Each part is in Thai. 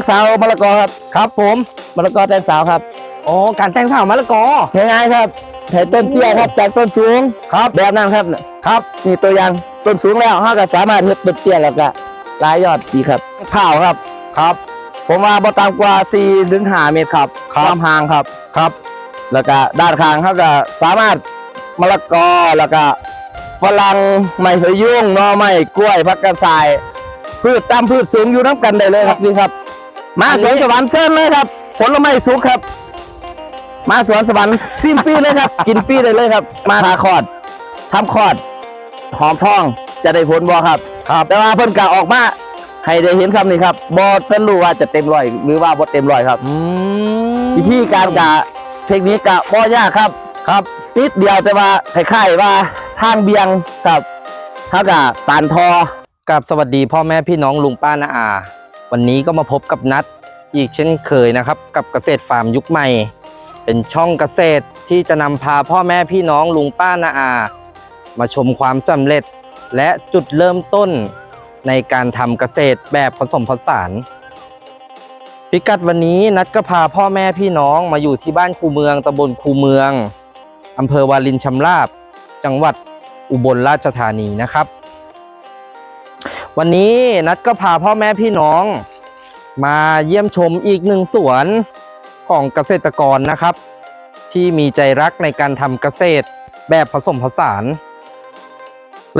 งสาวมะละกอครับครับผมมะละกอแตงสาวครับอ๋อการแต่งสาวมะละกอง่ายๆครับให้ต้นเตี้ยครับจากต้นสูงครับแบบนั้นครับครับนี่ตัวอย่างต้นสูงแล้วเราก็สามารถเฮ็ดต้นเตี้ยแล้วก็รายยอดดีครับข้าวครับครับ ผมว่าบ่ต่ำกว่า4ถึง5เมตรครับครับความห่างครับครับ แล้วก็ด้านข้างเขาก็สามารถมะละกอแล้วก็ฝรั่งไม้พะยุงหน่อไม้กล้วยผักกระสาย พืชตามพืชสูงอยู่น้ำกันได้เลยครับนี่ครับ มาสวนสวรรค์เชิญเลยครับ ผลไม้สุกครับ มาสวนสวรรค์ซิมฟรีเลยครับ กินฟรีได้เลยครับ มาทาคอดทำคอด หอมทองจะได้ผลบ่ครับ ครับแต่ว่าเพิ่นกะออกมาให้ได้เห็นซ้ำนี่ครับบ่เพิ่นรู้ว่าจะเต็มร้อย หรือว่าบ่เต็มร้อยครับอืมวิธีการกะเทคนิคกะบ่ยากครับ ครับนิดเดียวแต่ว่าคล้ายๆว่าทางเบียงครับเท่ากับตานทอกับสวัสดีพ่อแม่พี่น้องลุงป้านาอา วันนี้ก็มาพบกับนัดอีกเช่นเคยนะครับ กับเกษตรฟาร์มยุคใหม่ เป็นช่องเกษตรที่จะนำพาพ่อแม่พี่น้องลุงป้านาอา มาชมความสำเร็จ และจุดเริ่มต้นในการทำเกษตรแบบผสมผสาน พิกัดวันนี้นัดก็พาพ่อแม่พี่น้องมาอยู่ที่บ้านคูเมืองตำบลคูเมืองอำเภอวารินชำราบ จังหวัดอุบลราชธานีนะครับ วันนี้นัดก็พาพ่อแม่พี่น้อง มาเยี่ยมชมอีกหนึ่งสวนของเกษตรกรนะครับ ที่มีใจรักในการทำเกษตรแบบผสมผสาน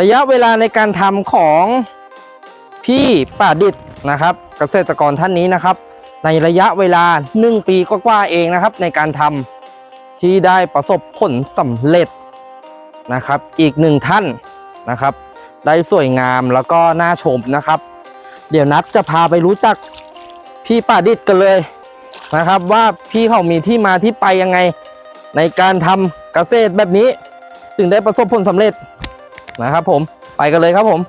ระยะเวลาในการทำของพี่ป่าดิษนะครับ เกษตรกรท่านนี้นะครับ ในระยะเวลา 1 ปีกว่าๆเองนะครับ ในการทำที่ได้ประสบผลสำเร็จนะครับ อีกหนึ่งท่านนะครับ ได้สวยงามแล้วก็น่าชมนะครับ เดี๋ยวนัดจะพาไปรู้จักพี่ป่าดิษฐ์กันเลยนะครับ ว่าพี่เขามีที่มาที่ไปยังไง ในการทำเกษตรแบบนี้ ถึงได้ประสบผลสำเร็จนะครับผมไปกันเลยครับผม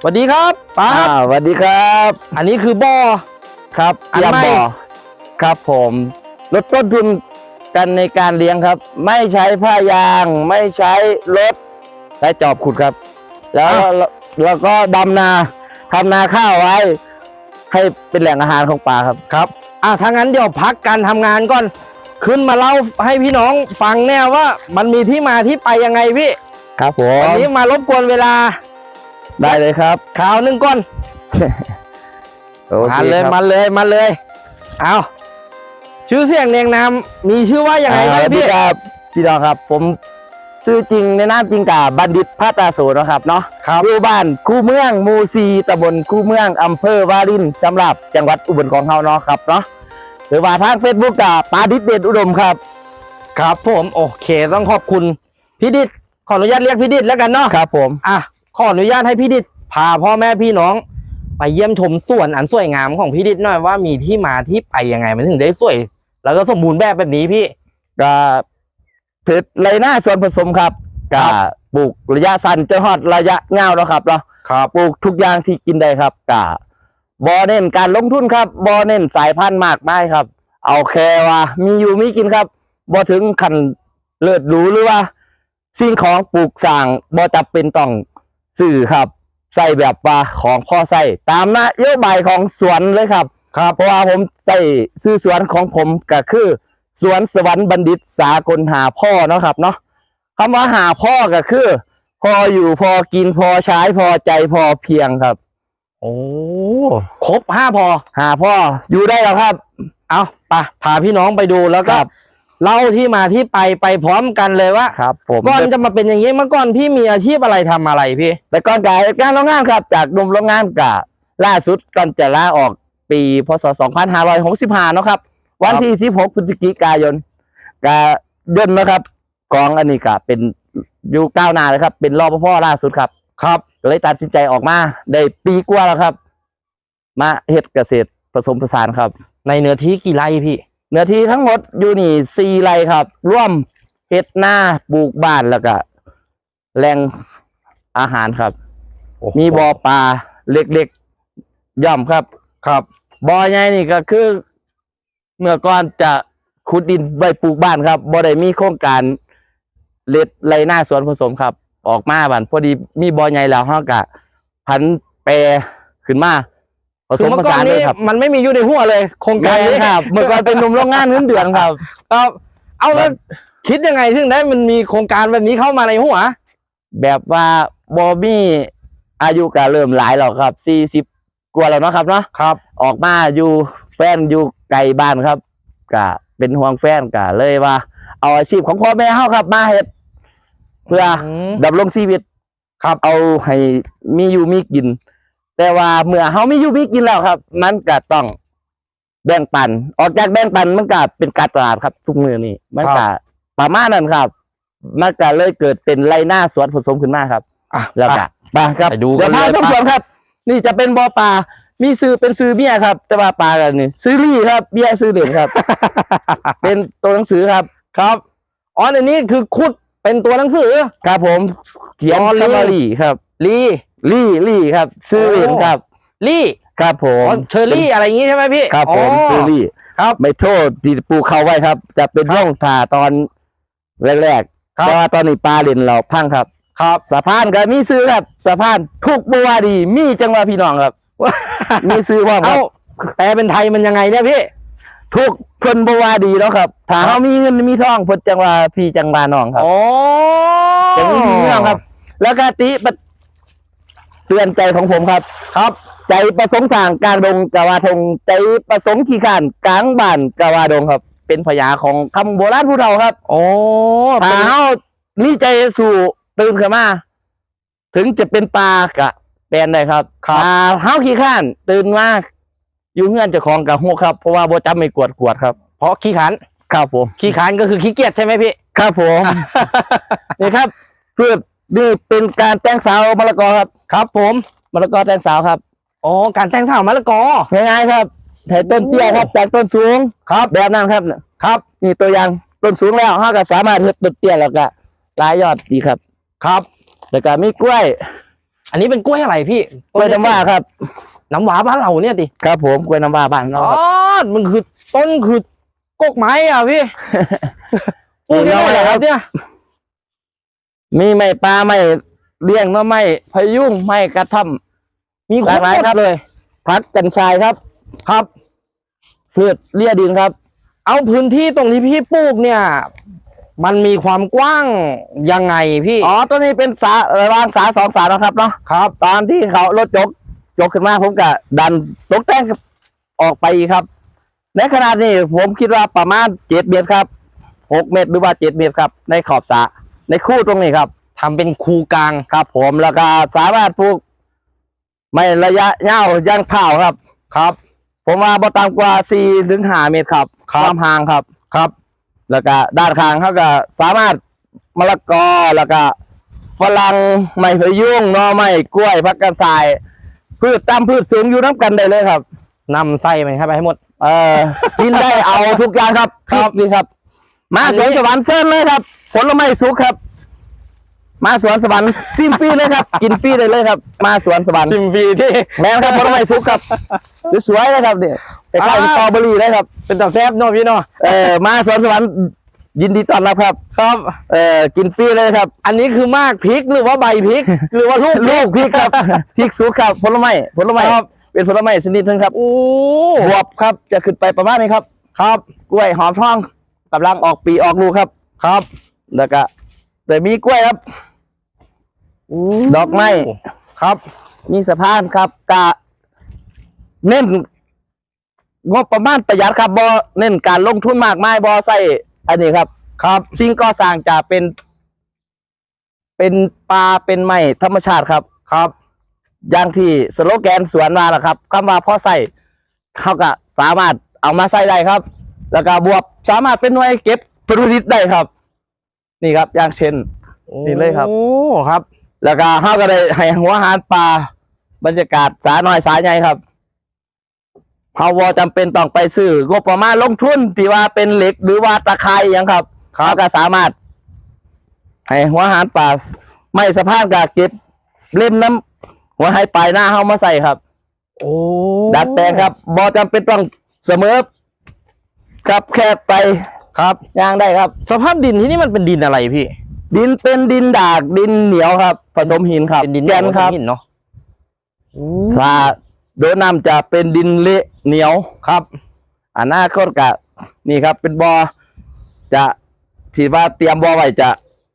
สวัสดีครับป้าอ่าสวัสดีครับ อันนี้คือบ่อครับอันเยี่ยมใหม่บ่อครับผมลดต้นทุนกันในการเลี้ยงครับ ไม่ใช้ผ้ายาง ไม่ใช้รถใช้จอบขุดครับ แล้วแล้วก็ดำนาทำนาข้าวไว้ ให้เป็นแหล่งอาหารของปลาครับ ครับ อะถ้างั้นเดี๋ยวพักการทำงานก่อน ขึ้นมาเล่าให้พี่น้องฟังแน่ว่า มันมีที่มาที่ไปยังไงพี่ครับผวันมนี้มารบกวนเวลาได้เลยครับ ข่าวหนึ่งก่อน โอมาเคเลยครับมาเลยมาเลย เอาชื่อเสียงเรียงนามมีชื่อว่ายังไงอ่าบ้างสวัสดีพี่ครับพี่น้องครับ ผม ชื่อจริงในนามจริงกับบัณฑิตพัตราโสนะครับเนาะครับอยู่บ้านคู่เมืองหมูซีตำบลคู่เมืองอำเภอวารินสำหรับจังหวัดอุบลของเฮาเนาะครับเนาะหรือว่าทางเฟซบุ๊กกับปาดิษฐ์เดชอุดมครับ ครับผมโอเคต้องขอบคุณพี่ดิษขออนุญาตเรียกพี่ดิษแล้วกันเนาะครับ ผมอะขออนุญาตให้พี่ดิษพาพ่อแม่พี่น้อง ไปเยี่ยมชมสวนอันสวยงามของพี่ดิษหน่อยว่ามีที่มาที่ไปยังไงมันถึงได้สวย แล้วก็สมบูรณ์แบบแบบนี้พี่กับ เพชรไรหน้าส่วนผสมครับกับปลูกระยะสั้นจนฮอดระยะยาวแล้วครับเนาะครับปลูกทุกอย่างที่กินได้ครับกับบอเน้นการลงทุนครับบอเน้นสายพันธุ์มากมายครับ เอาแค่ว่า มีอยู่มีกินครับบอถึงขันเลิศหรูหรือว่า สิ่งของปลูกสร้างบอจับเป็นต้องสื่อครับใส่แบบว่าของพ่อใส่ตามนโยบายของสวนเลยครับ ครับเพราะว่าผมใส่ซื้อสวนของผมก็คือ สวนสวรรค์บัณฑิตสากลหาพ่อเนาะครับเนาะคำว่าหาพ่อก็คือ พออยู่พอกินพอใช้พอใจพอเพียงครับ โอ้ครบห้าพอหาพ่ออยู่ได้แล้วครับ เอาไปพาพี่น้องไปดูแล้วก็ครับ เล่าที่มาที่ไปไปพร้อมกันเลยว่าครับผมก่อนจะมาเป็นอย่างนี้เมื่อก่อนพี่มีอาชีพอะไรทำอะไรพี่ แต่ก่อนกายการโรงงานครับ จากหนุ่มโรงงานกะล่าสุดก่อนจะลาออกปีพศ2565เนาะครับ วันที่16พฤศจิกายนกะยนต์นะครับกองอันนี้กะเป็นอยู่ก้าวหน้าเลยครับ เป็นรอปภล่าสุดครับ ครับก็เลยตัดสินใจออกมาได้ปีกว่าแล้วครับ มาเฮ็ดเกษตรผสมผสานครับ ในเนื้อที่กี่ไร่พี่ เนื้อที่ทั้งหมดอยู่นี่สี่ไร่ครับ ร่วมเฮ็ดหน้าปลูกบ้านแล้วก็แหล่งอาหารครับ มีบ่อปลาเล็กๆย่อมครับ ครับบ่อใหญ่นี่ก็คือ เมื่อก่อนจะขุดดินไว้ปลูกบ้านครับบ่ได้มีโครงการเล็ดไรหน้าสวนผสมครับ ออกมาบันพอดีมีบ่อใหญ่แล้วเฮาก็พันแปรขึ้นมาผผสคือมเมื่ผอก่อสานนเลนี้ยครับมันไม่มีอยู่ในหัวเลย โครงแมการนนี้ครับ เมื่อก่อนเป็นหนุ่มโรงงานเงินเดือนครับ ครับเอาแล้วคิดยังไงถึงได้มันมีโครงการแบบนี้เข้ามาในหัวแบบว่าบอมี่อายุก็เริ่มหลายแล้วครับสี่สิบกว่าแล้วเนาะครับเนาะครับ ออกมาอยู่แฟนอยู่ ไกลบ้านครับก็เป็นห่วงแฟนก็เลยว่า เอาอาชีพของพ่อแม่เฮาครับ มาเฮ็ดเพื่อม ดำรงชีวิต ครับเอาให้มีอยู่มีกิน แต่ว่าเมื่อเฮามีอยู่มีกินแล้วครับ มันก็ต้องแบ่งปัน ออกจากแบ่งปันมันก็เป็นการตลาดครับ ทุกมือนี่มันก็ประมาณนั้นครับ มันก็เลยเกิดเป็นไรหน้าสวนผสมขึ้นมาครับ อะ แล้วก็ปลาครับไปดูกัเดี๋ยนวพาเลยชมไปสวนครับ นี่จะเป็นบ่อปลา มีซื้อเป็นซื้อเบี้ยครับ แต่ว่าปลากันนี่ซื้อรี่ครับเบี้ยซื้อเหรียญครับ เป็นตัวหนังสือครับครับอ๋อในนี้คือคุดเป็นตัวหนังสือ ครับผมเขียนอ๋อคำว่าลี่รี่ครับลีรี่รี่ครับ ซื้อเหรียญครับลี่ครับผอ๋มอเชอรี่อะไรอย่างงี้ใช่ไหมพี่ครับผมอ๋อซื้อรี่ครับไม่โทษที่ปลูกเขาไว้ครับ จะเป็นร่องผ่าตอนแรกๆครับแต่ว่าตอนนี้ปลาเหรียญเราพังครับ ครับสะพานก็มีซื้อครับสะพานทุกบัวาดี มีจังหวะพี่น้องครับ มีซื้อพร้อมคเอารับแปลเป็นไทยมันยังไงเนี่ยพี่ทุกคนบว่าดีแล้วครับถ้าครับเขามีเงินมีทองเพิ่นจังว่าพี่จังว่าน้องครับอ๋อจังมีพี่น้องครับ แล้วก็ติปะเตือนใจของผมครับ ครับ ใจประสงค์สร้างกลางดงกะวาทงใจประสงค์ขี้ขานกลางบ้านกะวาดงครับ เป็นพยาของคำโบราณผู้เฒ่าครับ โอ้ถ้าเป็นเฮามีใจสู่ตื่นขึ้นมา ถึงจะเป็นปลากะ เป็นได้ครับถ้าเฮาขี้ข้าน ตื่นมาอยู่เงื่อนเจ้าของกะฮู้ครับเพราะว่าบ่จำไม่กวดกวดครับ เพราะขี้ขันครับผม ขี้ขันก็คือขี้เกียจใช่ไหมพี่ ครับผม นี่ครับพืชนี่เป็นการแต่งสาวมะละกอครับ ครับผมมะละกอแต่งสาวครับอ๋อการแต่งสาวมะละกอ ง่ายๆครับไถต้นเตี้ยครับจากต้นสูงครับแบบนั้นครับครับนี่ตัวอย่างต้นสูงแล้วเราก็สามารถเฮ็ดต้นเตี้ยแล้วก็รายยอดดีครับ ครับ แล้วก็มีกล้วย อันนี้เป็นกล้วยอะไรพี่กล้วยน้ำว้าครับ น้ำว้าบ้านเราเนี่ยดิครับผมกล้วยน้ำว้าบ้านเราอ๋อครับมันคือต้นคือกกไม้อะพี่ปลูกได้ไหมครับเนี่ย มีไม้ปลาไม้เลี้ยงเนาะไม้พะยุงไม้กระท่อมมีครบหลากหลายหมครัดบเลยพักกัญชายครับ ครับพืชเลี่ยดินครับ เอาพื้นที่ตรงที่พี่ปลูกเนี่ย มันมีความกว้างยังไงพี่ อ๋อตัวนี้เป็นสาระหวางสาสองสานะครับเนาะครับ ตอนที่เขารถยกยกขึ้นมาผมก็ดันตกแต่งออกไปอีกครับ ในขนาดนี้ผมคิดว่าประมาณเจ็ดเมตรครับหกเมตรหรือว่าเจ็ดเมตรครับ ในขอบสระในคู่ตรงนี้ครับทำเป็นคูกลางครับ ผมแล้วก็สามารถปลูกไม่ระยะยาวย่างเผาครับ ครับ ผมว่าบ่ต่ำกว่าสี่ถึงห้าเมตรครับครับความห่างครับ ครับ แล้วก็ด้านข้างเขาก็สามารถมะละกอแล้วก็ฝรั่งไม้พะยุงหน่อไม้กล้วยพักกระสาย พืชตามพืชสูงอยู่น้ำกันได้เลยครับนำไส้มันเข้าไปให้หมด เออกินได้เอาทุกอย่างครับครับนี่ครับ มาอันนี้สวนสวรรค์เส้นเลยครับ ผลไม้สุกครับ มาสวนสวรรค์ซิมฟรีเลยครับ กินฟรีได้เลยครับ มาสวนสวรรค์ทิมฟีที่แม่นครับผลไม้สุกครับสวยๆเลยครับเนี่ยใกล้ๆอ่าสตรอเบอรี่เลยครับ เป็นตับแซบเนาะพี่เนาะเออมาสวนสวรรค์ยินดีต้อนรับครับครับเออกินฟรีเลยครับ อันนี้คือมากพริกหรือว่าใบพริก หรือว่าลูกลูกพริกครับพริกสุกครับผลไม้ผลไม้ครับเป็นผลไม้ชนิดหนึงครับโอ้บวบครับจะขึ้นไปประมาณนี้ครับ ครับ กล้วยหอมทองกำลังออกปีออกลูกครับ ครับ แล้วก็แต่มีกล้วยครับดอกไม้ครับ มีสะพานครับกะเน้น งบประมาณประหยัดครับบอเน้นการลงทุนมากมายบอใส่อันนี้ครับ ครับสิ่งก่อสร้างจะเป็น เป็นปลาเป็นไม้ธรรมชาติครับ ครับ อย่างที่สโลแกนสวนมาแหละครับคำว่าพ่อใส่เขาก็สามารถเอามาใส่ได้ครับ แล้วก็บวบสามารถเป็นหน่วยเก็บผลผลิตได้ครับ นี่ครับ อย่างเช่น นี่เลยครับ โอ้ครับ แล้วก็เขาก็ได้ให้หัวอาหารปลาบรรยากาศสาหน่อยสาใหญ่ครับ เขาวอจำเป็นต้องไปซื้องบประมาณลงทุนที่ว่าเป็นเหล็กหรือว่าตะไคร้หยังครับเขาก็สามารถ ให้หัวอาหารปลาไม่สะพานก็เก็บเล่มน้ำหัวให้ปลายหน้าเขามาใส่ครับ โอ้ดัดแปลงครับบอจำเป็นต้องเสมอครับแค่ไปครับย่างได้ครับ สภาพดินที่นี่มันเป็นดินอะไรพี่ดินเป็นดินดากดินเหนียวครับ ผสมหินครับเป็นดินแกนครับ หินเนาะ ถ้าโดนน้ำจะเป็นดินเละ เหนียวครับอนาคตกะนี่ครับ เป็นบอ่อจะที่ว่าเตรียมบ่อไว้จะ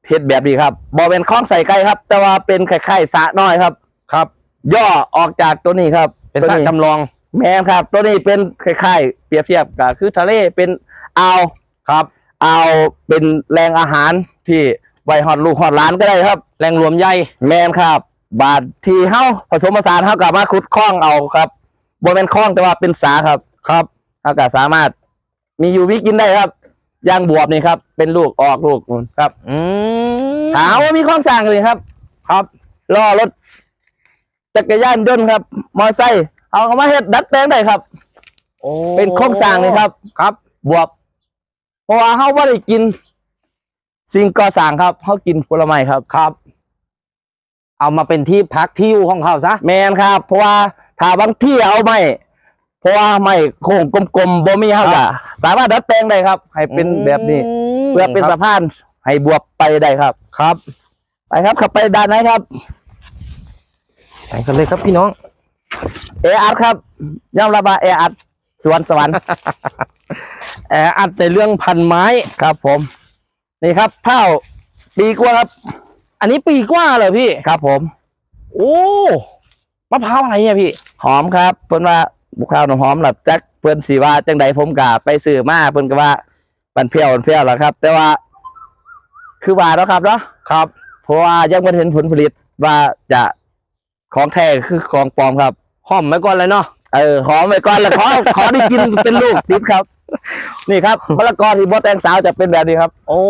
เฮ็ดแบบนี้ครับบ่เป็นคลองใส่ไก่ครับ แต่ว่าเป็นคล้ายๆสระน้อยครับ ครับ ย่อออกจากตัวนี้ครับ เป็นตัวสระนี้จำลอง แม่นครับ ตัวนี้เป็นคล้ายๆเปรียบเทียบกับคือทะเลเป็นอ่าวครับอ่าวเป็นแหล่งอาหารที่ไว้ฮอดลูกฮอดหลานก็ได้ครับแรงรวมใหญ่แมนครับ บาทที่เฮาผสมผสานเฮากลับมาขุดคล้องเอาครับ บ่แม่นคล้องแต่ว่าเป็นสาครับ ครับเฮาก็สามารถ มีอยู่มีกินได้ครับย่างบวบนี่ครับ เป็นลูกออกลูกนู่นครับ อืมถามว่ามีข้องสร้างเลยครับ ครับล้อรถจักรยานยนต์ครับ มอไซค์เอาเข้ามาเฮ็ดดัดแปลงได้ครับ โอ้เป็นโครงสร้างเลยครับ ครับ บวบเพราะว่าเฮาบ่ได้กิน สิ่งก่อสร้างครับเฮากินผลไม้ครับ ครับ เอามาเป็นที่พักที่อยู่ของเขาซะแมนครับ เพราะว่า ถ้าบางที่เอาไม่เพราะว่าไม่โค้งกลมๆบ่มีเฮาก็สามารถดัดแปลงได้ครับ ให้เป็นแบบนี้ เพื่อเป็นคสะรับพานให้บวบไปได้ครับ ครับ ไปครับขับไปด้านไหนครับไปกันเลยครับพี่น้อง เออัดครับย่อมระบาเออัดสวนสวรรค์แออัดในเรื่องพันไม้ครับ ผม นี่ครับเผาปีกว่าครับ อันนี้ปีกว่าเหรอพี่ครับผม โอ้ มะพร้าวอะไรเนี่ยพี่ หอมครับ เพิ่นว่าบุกข้าวหนมหอมหลับจักเพิ่นสีว่าจังใดผมกะไปซื้อมาเพิ่นก็ว่ามันเพี้ยวมันเพี้ยวแหล้วครับ แต่ว่า คือว่าแล้วครับเนาะครับ เพราะว่ายังไม่เห็นผลผลิตว่าจะของแท้คือของปลอมครับ หอมไว้ก่อนเลยเนาะเออขอไปก่อนแล้วขอขอได้กินเป็นลูกติดครับ นี่ครับมะละกอที่บดแตงสาวจะเป็นแบบนี้ครับ โอ้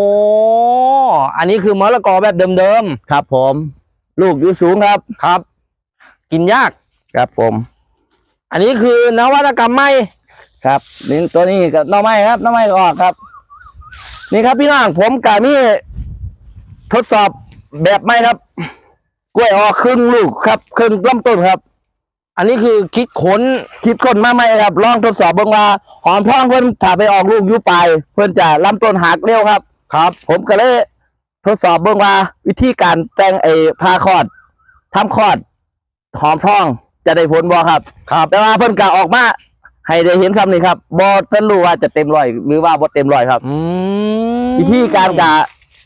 อันนี้คือมะละกอแบบเดิมครับ ผม ลูกอยู่สูงครับๆครับ กินยาก ครับผม อันนี้คือนวัตกรรมใหม่ครับนี่ตัวนี้ก็หน่อไม้ครับหน่อไม้ก็ออกครับ นี่ครับพี่น้องผมกะมีทดสอบแบบไม่ครับ กล้วยออกครึ่งลูกครับครึ่งลำต้นครับ อันนี้คือคิดค้นคิดคนมาใหม่ครับ ลองทดสอบเบิ่งว่าหอมพองเพิ่นถ้าไปออกลูกอยู่ปลายเพิ่นจะลำต้นหักเร็วครับ ครับ ผมก็เลยทดสอบเบิ่งว่าวิธีการแต่งไอ้ผ้าคลอดทำคลอด หอมพองจะได้ผลบ่ครับ ครับ แต่ว่าเพิ่นก็ออกมาให้ได้เห็นซ้ำนี่ครับบ่ทันรู้ว่าจะเต็มร้อยหรือว่าบ่เต็มร้อยครับ อืมวิธีการกะ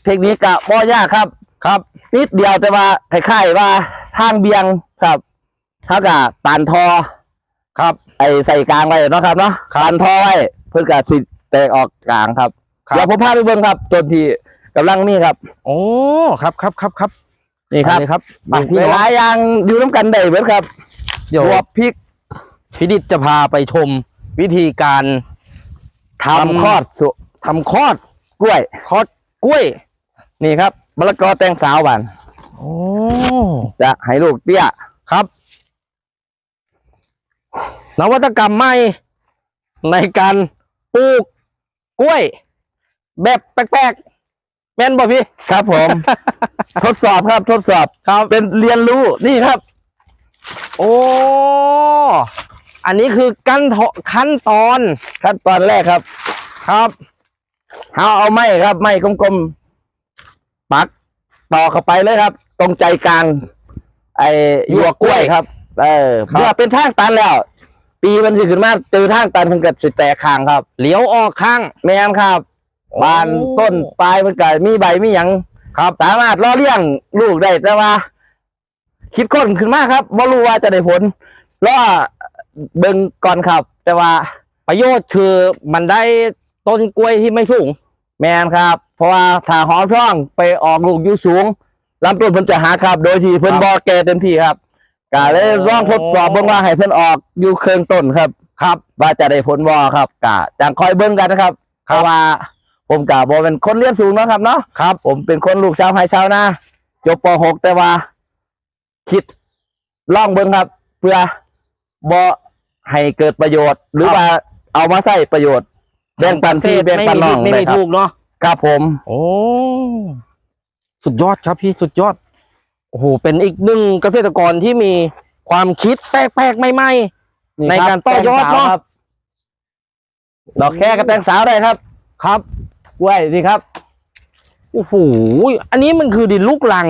เทคนิคกะบ่ยากครับ ครับ นิดเดียวแต่ว่าคล้ายๆว่าทางเบียงครับเขากะปานทอ ครับ ไอ้ใส่กลางไว้เนาะครับเนาะปานทอไว้เพื่อกะสิแตกออกกลางครับครับ เดี๋ยวผมพาไปเบิ่งครับต้นที่กำลังนี่ครับ โอ้ ครับครับครับครับ นี่ครับอัเลยครับไปพี่หน้องลายอย่างอยู่น้ำกันได้เบิดครับ เดี๋ยวบวบพริกพิดิษจะพาไปชมวิธีการทำคลอดสุทำคลอดกล้วยคลอดกล้วย นี่ครับมะละกอแตงสาวบานโอ้จะให้ลูกเตี้ยครับนวัตกรรมใหม่ในการปลูกกล้วย แบบแปลกๆ แม่นบ่พี่ ครับผม ทดสอบครับทดสอบครับ เป็นเรียนรู้นี่ครับ โอ้ อันนี้คือขั้นตอนขั้นตอนขั้นตอนแรกครับ ครับเอาเอาไม้ครับไม้กลมๆปักต่อเข้าไปเลยครับ ตรงใจกลาง ไอ้หยวกกล้วยครับ เออครับ เมื่อเป็นทางตันแล้ว ปีมันสิขึ้นมาเจอทางตันมันเกิดสิแตกคางครับ เลี้ยวออกข้าง แม่นครับโอ้ บานต้นปลายมันก็มีใบมีหยังครับ สามารถล่อเลี้ยงลูกได้แต่ว่า คิดค้นขึ้นมาครับว่ารู้ว่าจะได้ผลล่อเบิ่งก่อนครับ แต่ว่าประโยชน์คือมันได้ต้นกล้วยที่ไม่สูง แมนครับ เพราะว่าถ้าหอมช่องไปออกลูกอยู่สูงลำต้นเพิ่นจะหาครับ โดยที่เพิ่นครับบ่แก่เต็มที่ครับก็เลยโอ้ลองทดสอบเบิ่งว่าให้เพิ่นออกอยู่เครื่องต้นครับ ครับ ว่าจะได้ผลบ่ครับก็จังคอยเบิ่งกันนะครับเพราะว่า ผมก็บ่เป็นคนเรียนสูงเนาะครับเนาะครับ ผมเป็นคนลูกชาวไฮชาวนาจบป .6 แต่ว่า คิดลองเบิ่งครับ เพื่อบ่ให้เกิดประโยชน์ หรือว่าเอามาใช้ประโยชน์แบ่งปันพี่แบ่งปันน้องไม่เลมียครับถูกเนาะครับผม โอ้สุดยอดครับพี่สุดยอดโอ้โหเป็นอีกหนึ่งเกษตรกรที่มีความคิดแปลกๆใหม่นี่ในคบการต่อยอดแตงสวเนาะครับดอกแค่กับแตงสาวได้ครับๆครับ กล้วยนี่ครับโอ้โหอันนี้มันคือดินลูกลัง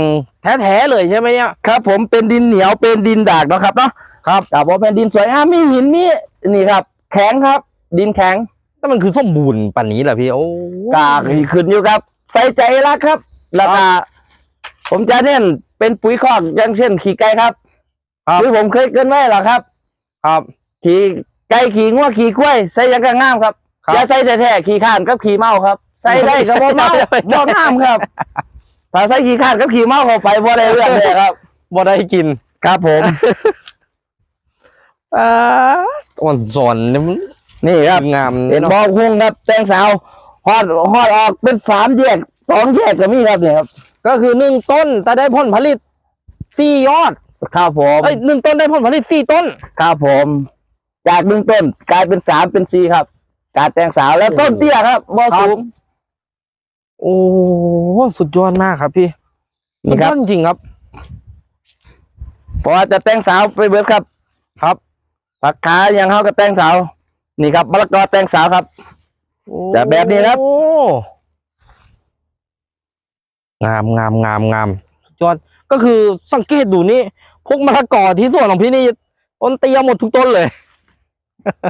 แท้ๆเลยใช่ไหมเนี่ยครับ ผมเป็นดินเหนียวเป็นดินดากเนาะครับเนาะครับแต่ว่าเป็นดินสวยงามมีหินมีนี่ครับ แข็งครับ ดินแข็งแล้วมันคือสมบูรณ์ปันนี้เหรอพี่โอ้กากขึ้นอยู่ครับ ใส่ใจรักครับแล้วก็ผมจะเน้นเป็นปุ๋ยคอกอย่างเช่น ขี้ไก่ครับครับคือผมเคยเกรินไว้หรอครับ ครับ ขี่ไก่ขี่งัวขี่กล้วย ใส่อยังกงามครับครับอย่าใส่แต่แท้ๆขี่ข้านกับขี่เมาครับ ใส่ได้กับบ่เมาไม่ได้บ่งามครับถ้าใส่ขี่ข้านกับขี่เมาเข้าไปบ่ได้เรื่องเลยครับบ่ได้กิน ครับผมอ่าอ่อนสอนเนี่ยมันนี่ครับงามเห็นเนาะบอคุ้งครับแตงสาวฮอดฮอดออกเป็นสามแยกสองแยกก็มีครับเนี่ยครับ ก็คือหนึ่งต้นแต่ได้ผลผลิตสี่ยอดครับผมเอ้ยหนึ่งต้นได้ผลผลิตสี่ต้นครับผม จากหนึ่งต้นกลายเป็นสามเป็นสี่ครับ การแตงสาวแล้วต้นเตี้ยครับบ่ครับสูง โอ้สุดยอดมากครับพี่นี่ครับสุดยอดจริงๆครับเพราะว่าจะแตงสาวไปเบิดครับ ครับผักขาอย่างเขากับแตงสาว นี่ครับมะละกอแตงสาวครับแต่แบบนี้ครับโอ้งามงามงามงามสุดยอดก็คือสังเกตดูนี่พวกมะละกอที่สวนของพี่นี่ต้นเตี้ยหมดทุกต้นเลย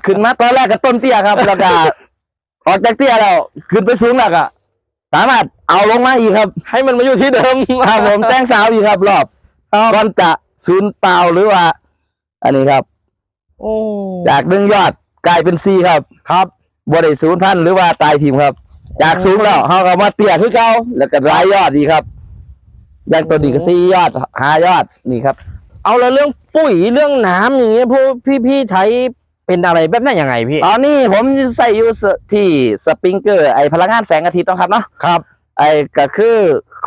ขึ้นมาตอนแรกก็ต้นเตี้ยครับ แล้วก็ออกจากเตี้ยแล้วขึ้นไปสูงแล้วก็ สามารถเอาลงมาอีกครับ ให้มันมาอยู่ที่เดิมครับผมแตงสาวอีกครับ รอบก่อนจะศูนย์เปล่าหรือว่า อันนี้ครับโอ้จากหนึ่งยอดกลายเป็นสี่ครับ ครับบริศูนย์พันหรือว่าตายทีมครับ จากสูงแล้วเขาก็มาเตี้ยขึ้นเก่าแล้วก็รายยอดดีครับอย่างตัวนี้ก็สี่ยอดห้ายอดนี่ครับ เอาแล้วเรื่องปุ๋ยเรื่องน้ำอย่างเงี้ยพวกพี่พี่ใช้ เป็นอะไรแบบไหนยังไงพี่ ตอนนี้ผมใส่อยู่สที่สปริงเกอร์ไอพลังงานแสงอาทิตย์ต้องครับเนาะครับ ไอก็คือ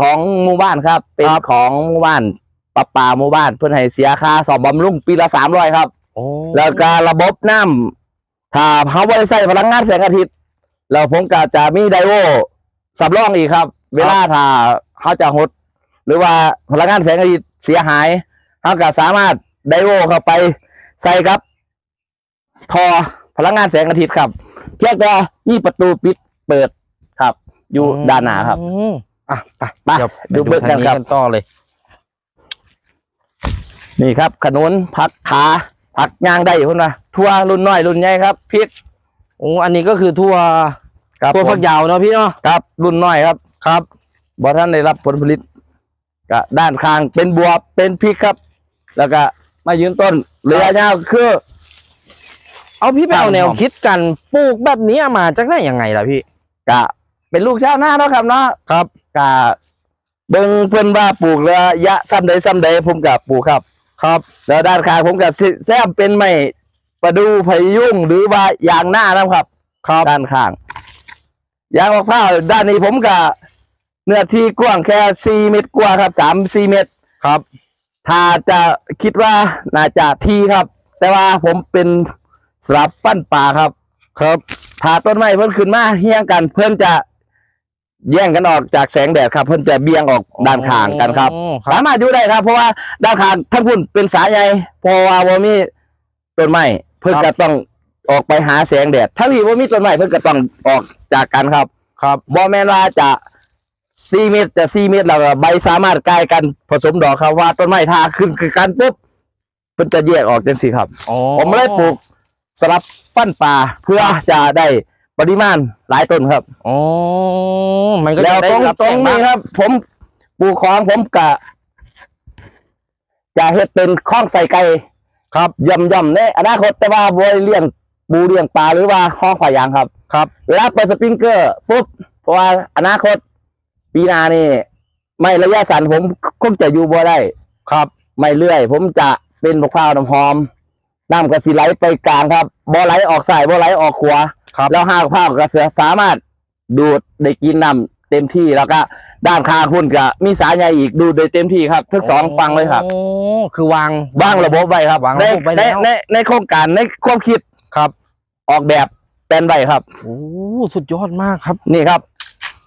ของหมู่บ้านครับ เป็นครับของหมู่บ้านปะปาหมู่บ้านเพื่อนให้เสียค่าสอบบำรุงปีละสามร้อยครับโอ้แล้วก็ระบบน้ำถ้าเขาบริใส่พลังงานแสงอาทิตย์แล้วผมก็จะมีไดโวสำรองอีกครับ เวลาถ้าเขาจะหด หรือว่าพลังงานแสงอาทิตย์เสียหายเขาก็สามารถไดโวเข้าไปใส่ครับ ทอพลังงานแสงอาทิตย์ครับเพียงแต่มีประตูปิดเปิดครับ อยู่ด้านหน้าครับอืมอะไปไปเดี๋ยวดูไปเบิกทางกันนี้ครับกันต่อเลย นี่ครับ ขนุนผักขาผักยางได้คุณว่าทั่วรุ่นน้อยรุ่นใหญ่ครับพริกโอ้อันนี้ก็คือทั่วครับทั่วผมฝักยาวเนาะพี่เนาะครับ รุ่นน้อยครับครับบอท่านได้รับผลผลิตก็ด้านข้างเป็นบวบเป็นพริกครับ แล้วก็มายืนต้นระยะยาวคือ เอาพี่ไปเอาครับแนวผมคิดกันปลูกแบบนี้มาจากไหนยังไงล่ะพี่กะเป็นลูกชาวนาเนาะครับเนาะครับกะเบิ่งเพิ่นว่าปลูกระยะซ้ำใดซ้ำใดผมกับปลูกครับ ครับ แล้วด้านข้างผมกับแซมเป็นไม้ประดูพะยุงหรือว่ายางหน้านะครับ ครับด้านข้างยางมะพร้าวด้านนี้ผมกับเนื้อที่กว้างแค่สี่เมตรกว่าครับสามสี่เมตรครับ ถ้าจะคิดว่าน่าจะทีครับ แต่ว่าผมเป็น สลับฟันป่าครับ ครับถ้าต้นไม้เพิ่นขึ้นมาเฮี้ยงกัน เพิ่นจะแย่งกันออกจากแสงแดดครับ เพิ่นจะเบี่ยงออกด้านข้างกันครับ อ๋อครัสาบมารถอยู่ได้ครับ เพราะว่าด้านข้างทั้งพุ่นเป็นสายใยเพราะว่าบ่มีต้นไม้เพิ่นจะต้องออกไปหาแสงแดด ถ้าพี่บ่มีต้นไม้เพิ่นก็ต้องออกจากกันครับ ครับบ่แม่นว่าจะ4เมตรแต่4เมตรแล้วก็ใบสามารถกลายกันผสมดอกครับว่าต้นไม้ถ้าขึ้นคือกันปุ๊บเพิ่นจะแยกออกจังซี่ครับ อ๋อผมไม่ได้ปลูก สลับฟันป่าเพื่อจะได้ปริมาณหลายต้นครับอ๋อมันก็แล้วจะได้ตรงรับตรงแสนี้บ้างครับ ผมปลูกของผมกะ จะเฮ็ดเป็นข้องใส่ไก่ครับย่ำย่ำในอนาคตแต่ว่าบริเลี้ยงปูเลี้ยงปลาหรือว่าห้องขวายยางครับ ครับ เวลาเปิดสปริงเกอร์ปุ๊บเพราะว่าอนาคต ปีหนานี่ ไม่ระยะสั้นผมคงจะอยู่บ่ได้ ครับ ไม่เลื่อย ผมจะเป็นมะพร้าวน้ำหอม น้ำกระสีไหลไปกลางครับบ่ไหลออกสายบ่ไหลออกขวาครับแล้วหากผ้ากระเสือสามารถดูดได้กินน้ำเต็มที่แล้วก็ด้านข้างคุณก็มีสายใยอีกดูดได้เต็มที่ครับทั้งสองฟังเลยครับ โอ้คือวางวางระบบไว้ครับวางในระบบไว้ในแล้วในในโครงการในความคิดครับออกแบบเป็นไว้ครับ โอ้สุดยอดมากครับ นี่ครับ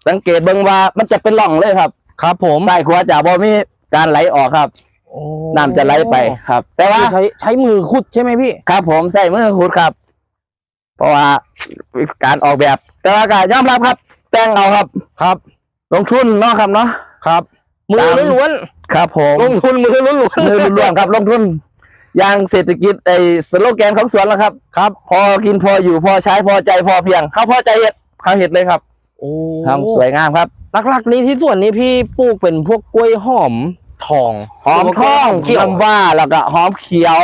สังเกตเบิ่งว่ามันจะเป็นร่องเลยครับ ครับผม ใต้ขวาจะบ่มีการไหลออกครับโอ้ น้ำจะไหลไปครับ แต่ว่าคือใช้ใช้มือขุดใช่ไหมพี่ ครับ ผมใส่มือขุดครับ เพราะว่าการออกแบบ แต่ว่าก็ยอมรับครับ แต่งเอาครับ ครับ ลงทุนเนาะครับเนาะครับ มือตามล้วนครับ ผมๆลงทุนมือล้วนมือล้วนๆครับ ลงทุนอย่างเศรษฐกิจไอ้สโลแกนของสวนแล้วครับๆครับ พอกินพออยู่พอใช้พอใจพอเพียงเขาพอใจเห็ดเขาเห็ดเลยครับโอ้ทำสวยงามครับหลักๆนี้ที่ส่วนนี้พี่ปลูกเป็นพวกกล้วยหอม ทองหอมทองเขียวลำว่าแล้วก็หอมเขียว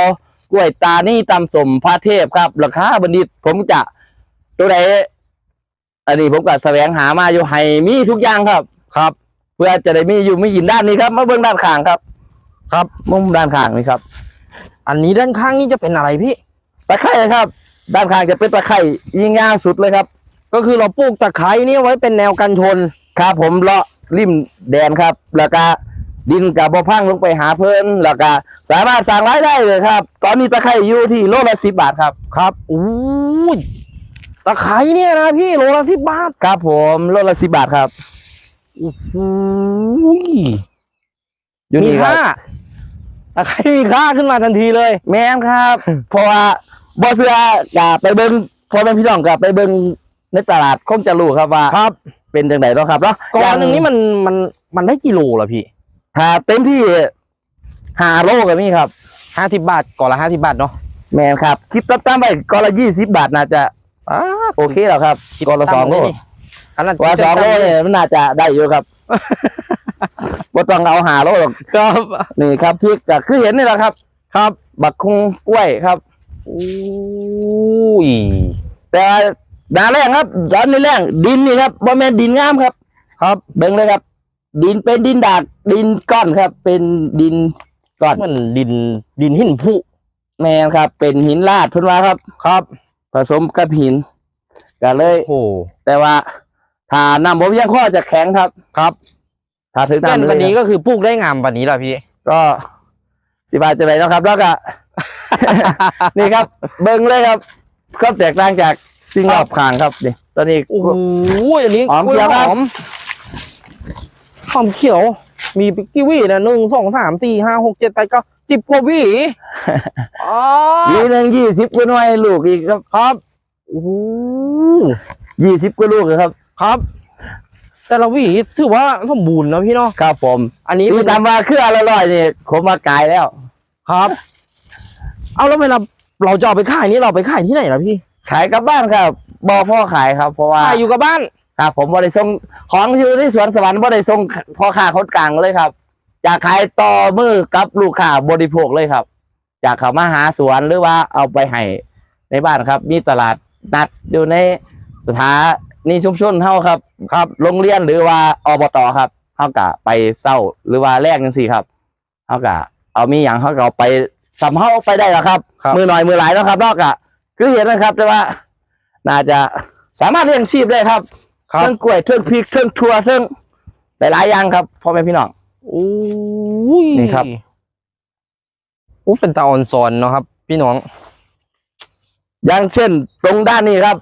กล้วยตานี่ตำสมพระเทพครับราคาบัณฑิตผมจะตัวไหนอันนี้ผมก็แสวงหามาอยู่ให้มีทุกอย่างครับ ครับ เพื่อจะได้มีอยู่มีกินด้านนี้ครับมาเบื้องด้านข้างครับ ครับมุมด้านข้างนี่ครับ อันนี้ด้านข้างนี่จะเป็นอะไรพี่ตะไคร่ครับ ด้านข้างจะเป็นตะไคร่ยิงยาวสุดเลยครับ ก็คือเราปลูกตะไคร้นี่ไว้เป็นแนวกันชนครับผมเลาะริมแดนครับ แล้วก็ ดินกับบ่อพังลงไปหาเพิ่นแล้วก็สามารถสั่งรายได้เลยครับ ตอนนี้ตะไคร่อยู่ที่โลละสิบบาทครับ ครับอู้ยตะไคร้เนี่ยนะพี่โลละสิบบาทครับผมโลละสิบบาทครับอู้ยอยู่มีนี่ครัค่าบตะไคร้มีค่าขึ้นมาทันทีเลย แม่นครับ เพราะว่าบ่เสือกับไปเบิ่งพอเป็นพี่น้องกับไปเบิ่งในตลาดคงจะรู้ครับว่าครับ เป็นจังไดเนาะครับเนาะกอนหนึ่งนี่มันมันมันได้กิโลเหรอพี่ ถ้าเต็มที่ห้าโลก็มีครับห้าสิบบาทก่อนละห้าสิบาทเนาะแม่นครับ คิดตั้งๆไปก็ละยี่สิบบาทน่าจะอ้าโอเคแล้วครับก็ละสองโลขนาดกว่าสองโลเนี่ยมันน่าจะได้อยู่ครับบ่ต้องเอาหาโลหรอกครับ นี่ครับพริกก็คือเห็นนี่แหละครับ ครับ บักคุงกล้วยครับอู้ยแต่ดาแรงครับตอนนี้แรงดินนี่ครับบ่แม่นดินงามครับ ครับเบิ่งเลยครับ ดินเป็นดินดากดินก้อนครับ เป็นดินก้อนมันดินดินหินผุแม่นครับ เป็นหินลาดเพิ่นว่าครับ ครับ ผสมกับหินก็เลยโอ้โหแต่ว่าถ้าน้ำบ่เพียงพอจะแข็งครับ ครับ ถ้าถึงเล่นน้ำวันนี้เลยก็คือปลูกได้งามวันนี้แหละพี่ ก็สิบาทจะไหนแล้วครับ แล้วก็นี่ครับ เบิ่งเลยครับก็แตกต่างจากสิ่งรอบข้างครับนี่ตอนนี้โอ้โหอันนี้หอมกล้วยเขียวครับหอม หอมเขียว มีกี่หวีนะหนึ่งสองสามสี่ห้าหกเจ็ดแปดเก้าสิบกว่าหวีอ๋อยีหนึ่งยี่สิบกว่าหน่วยลูกอีกครับครับโอ้โหยี่สิบกว่าลูกครับ ครับ แต่ละหวีถือว่าสมบูรณ์นะพี่เนาะครับผม อันนี้ที่เป็นทำมาเครื่องอร่อยๆนี่ผมมากายแล้ว ครับ เอาแล้วเวลาเราจะเอาไปขายนี่เราไปขายที่ไหนล่ะพี่ ขายกลับบ้านครับบอพ่อขายครับ เพราะว่าขายอยู่กับบ้าน ครับ ผมบริส่งของอยู่ที่สวนสวรรค์บริส่งพ่อค้าคนกลางเลยครับจะขายต่อมือกับลูกค้าบริโภคเลยครับจากเขามาหาสวนหรือว่าเอาไปให้ในบ้านครับ มีตลาดนัดอยู่ในสถานีชุมชนเท่าครับ ครับโรงเรียนหรือว่าอบตครับเท่ากับไปเศร้าหรือว่าแรกจังสี่ครับเท่ากับเอามีอย่างเขาก็เอาไปสำเฮาไปได้แล้วครับครับ มือหน่อยมือหลายแล้วครับนอกจากคือเห็นนะครับแต่ว่า น่าจะสามารถเลี้ยงชีพได้ครับ เครื่องกล้วยเครื่องพริกเครื่องถั่วเครื่องหลายๆอย่างครับพ่อแม่พี่น้อง โอ้ยนี่ครับโอ้เป็นตาออนซอนเนาะครับ พี่น้อง อย่างเช่น ตรงด้านนี้ครับ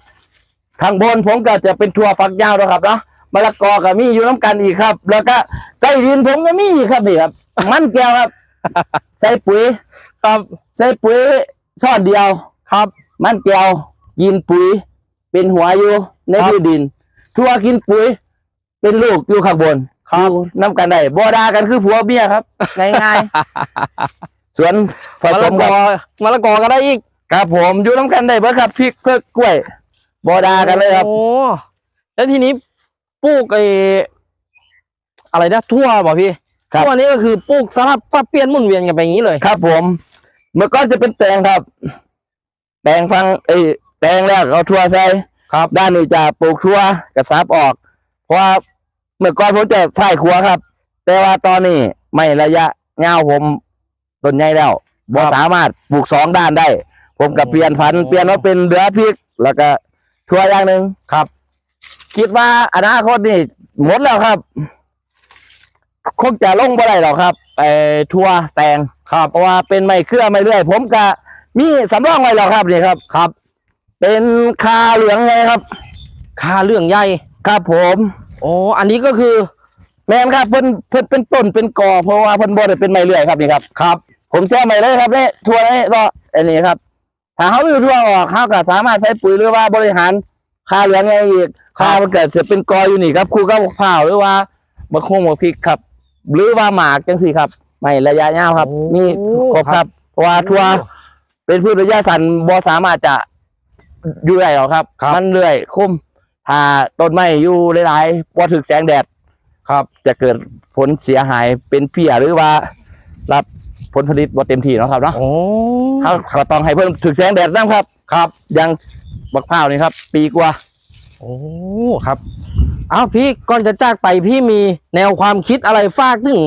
ทางบนผมก็จะเป็นถั่วฝักยาวนะครับเนาะมะละกอก็มีอยู่น้ำกันอีกครับ แล้วก็ใต้ดินผมก็มีอีกครับนี่ครับ มันแก้วครับ ใส่ปุ๋ยครับใส่ปุ๋ยซ่อนเดียวครับ มันแก้วกินปุ๋ย เป็นหัวอยู่ในครับพื้นดิน ทั่วกินปุ๋ย เป็นลูกอยู่ข้างบนครับอยู่น้ำกันได้บ่ดากันคือผัวเมียครับง่ายๆสวนผมะสละมกกับอมะละกอก็ได้อีกครับผมอยู่น้ำกันได้เบิดครับพริกเพื่อกล้วยบ่ดากันเลยครับโอ้แล้วทีนี้ปลูกไออะไรนะทั่วบ่พี่ครับทั่วนี้ก็คือปลูกสลับฟับเปลี่ยนหมุนเวียนกันไปอย่างนี้เลย ครับ ผมเมื่อก่อนจะเป็นแตงครับ แตงฟังเอ้ยแตงแล้วเอาทั่วใส่ ครับด้านนี้จะปลูกทั่วกระซับออก เพราะว่าเมื่อก่อนผมจะใส่ครัวครับ แต่ว่าตอนนี้ไม่ระยะเงาวผมต้นใหญ่แล้วบ่สามารถปลูกสองด้านได้ ผมกับเปลี่ยนพันธุ์เปลี่ยนว่าเป็นเดือพริก แล้วก็ทั่วอย่างหนึ่งครับ คิดว่าอนาคตนี่หมดแล้วครับ คงจะลงบ่ได้หรอกครับไอ้ทั่วแตงครับเพราะว่าเป็นไม่เครือไม่เรื่อย ผมก็มีสำรองไว้แล้วครับนี่ครับครับ เป็นคาเหลืองไงครับค่าเรื่องใหญ่ครับผมโอ้อันนี้ก็คือแม่นครับเพิ่นเพิ่นเป็นต้นเป็นกอเพราะว่าเพิ่นบ่ได้เป็นไม้เลื่อยครับนี่ครับครับ ผมแช่ไม้เลยครับเนี่ยทั่วเลยก็อันนี้ครับถ้าเขาอยู่ทั่วออกเขาก็สามารถใช้ปุ๋ยหรือว่าบริหารคาเหลืองไงอีกคามันเกิดจะเป็นกออยู่นี่ครับครูก็ข้าวหรือว่ามะม่วงมะพริกครับ หรือว่าหมากจังสี่ครับไม่ระยะยาวครับโอ้มีครบครับเพราะว่าทัวเป็นพืชระยะสั้นบ่สามารถจะ อยู่ได้หรอกครับ ครับ มันเรื่อยคุ้มถ้าต้นไม้อยู่หลายๆพอถึกแสงแดด ครับจะเกิดผลเสียหายเป็นเพี้ยหรือว่า รับผลผลิตบ่เต็มที่เนาะครับเนาะโอ้เขาก็ต้องให้เพิ่มถึกแสงแดดนะครับ ครับอยังบักพร้าวนี่ครับ ปีกว่า โอ้ครับ เอาพี่ก่อนจะจากไปพี่มีแนวความคิดอะไรฝากถึง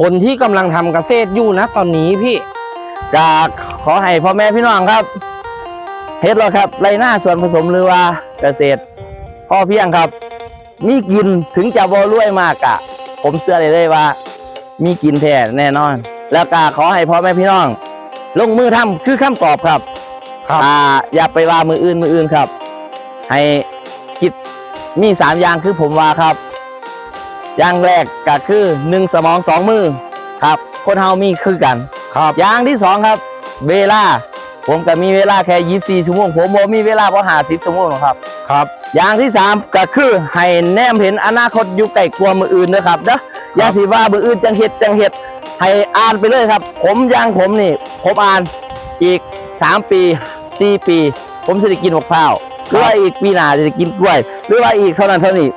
คนที่กำลังทำเกษตรอยู่นะตอนนี้พี่จะขอให้พ่อแม่พี่น้องครับ เฮ็ดแล้วครับไรหน้าส่วนผสมหรือว่าเกษตรพ่อเพียงครับ มีกินถึงจะบ่รวยมากอะผมเชื่อเลยเลยว่า มีกินแท้แน่นอน แล้วก็ขอให้พ่อแม่พี่น้อง ลงมือทำคือคำตอบครับครับอ่าอย่าไปว่ามืออื่นมืออื่นครับ ให้คิดมีสามอย่างคือผมว่าครับอย่างแรกก็คือหนึ่งสมองสองมือครับ คนเฮามีคือกัน ครับอย่างที่สองครับ เวลา ผมก็มีเวลาแค่ยี่สี่ชั่วโมง ผมบ่มีเวลาพอหาสิบชั่วโมงหรอกครับ ครับ อย่างที่สามก็คือให้แนมเห็นอนาคตอยู่ไกลกลัวามืออื่นนะครับนะอย่าสิว่ามืออื่นจังเห็ดจังเห็ดให้อ่านไปเลยครับ ผมอยังผมนี่ ผมอ่านอีกสามปีสี่ปี ผมจะได้กินมะพร้าวหรือว่าอีกปีหน้าจะได้กินกล้วย หรือว่าอีกเท่านั้นเท่านี้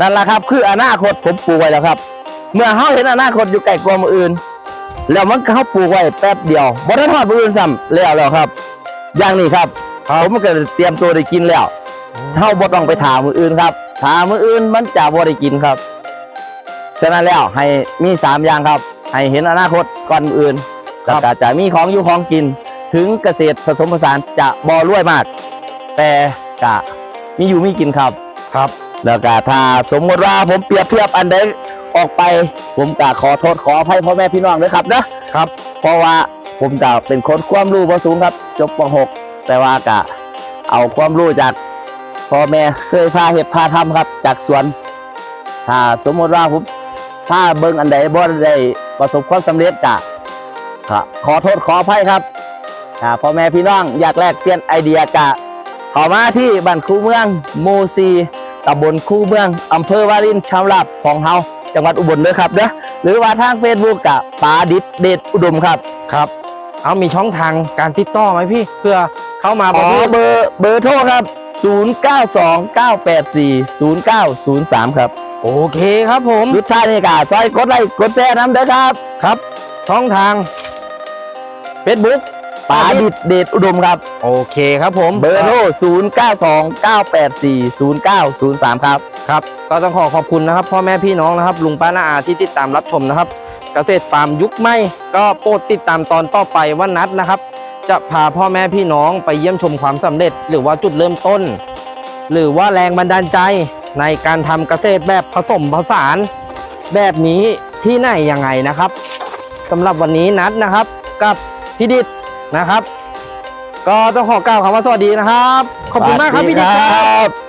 นั่นแหละครับ คืออนาคตผมปลูกไว้แล้วครับ เมื่อเขาเห็นอนาคตอยู่ไกลกลัวามืออื่น แล้วมันก็เขาปลูกไว้แป๊บเดียวบ่ได้ทอดมืออื่นซ้ำแล้วแล้วครับ อย่างนี้ครับครับผมก็เตรียมตัวได้กินแล้วเท่าบ่ต้องไปถามมืออื่นครับ ถามมืออื่นมันจะบ่ได้กินครับ ฉะนั้นแล้วให้มีสามอย่างครับ ให้เห็นอนาคตก่อนมืออื่นครัแล้วบก็จะมีของอยู่ของกิน ถึงเกษตรผสมผสานจะบ่รวยมาก แต่กะมีอยู่มีกินครับครับ แล้วก็ถ้าสมมติว่าผมเปรียบเทียบอันใด ออกไป ผมก็ขอโทษขออภัยพ่อแม่พี่น้องด้วยครับนะครับ เพราะว่าผมก็เป็นคนความรู้บ่สูงครับ จบป .6 แต่ว่าก็เอาความรู้จากพ่อแม่เคยพาเห็ดพาทำครับ จากสวน ถ้าสมมติว่าผมถ้าเบิ่งอันใดบ่ได้ประสบความสำเร็จกะก็ขอโทษขออภัยครับถ้าพ่อแม่พี่น้องอยากแลกเปลี่ยนไอเดียกะเข้ามาที่บ้านคูเมืองหมูซีตำบลคูเมืองอำเภอวารินชำราบของเฮา จังหวัดอุบลเด้อครับเด้อหรือว่าทาง Facebook กะปาดิดเดชอุดมครับครับ เอามีช่องทางการติดต่อไหมพี่เพื่อเข้ามาอ๋อพี่เบอร์เบอร์โทรครับ 0929840903 ครับ โอเคครับผมสุดท้ายนี่กะซอยกดไลค์กดแชร์น้ำเด้อครับ ครับ ช่องทาง Facebook ปาดิดเดชอุดมครับ โอเคครับผมเบอร์โทร0929840903 ครับ ครับ ก็ต้องขอขอบคุณนะครับ พ่อแม่พี่น้องนะครับ ลุงป้าน้าอาที่ติดตามรับชมนะครับ เกษตรฟาร์มยุคใหม่ ก็โปรดติดตามตอนต่อไปว่านัดนะครับ จะพาพ่อแม่พี่น้องไปเยี่ยมชมความสำเร็จ หรือว่าจุดเริ่มต้น หรือว่าแรงบันดาลใจในการทำเกษตรแบบผสมผสาน แบบนี้ที่ไหนยังไงนะครับสำหรับวันนี้นัดนะครับ กับพี่ดิษ นะครับ ก็ต้องขอกล่าวคำว่าสวัสดีนะครับ ขอบคุณมากครับพี่ดิครับ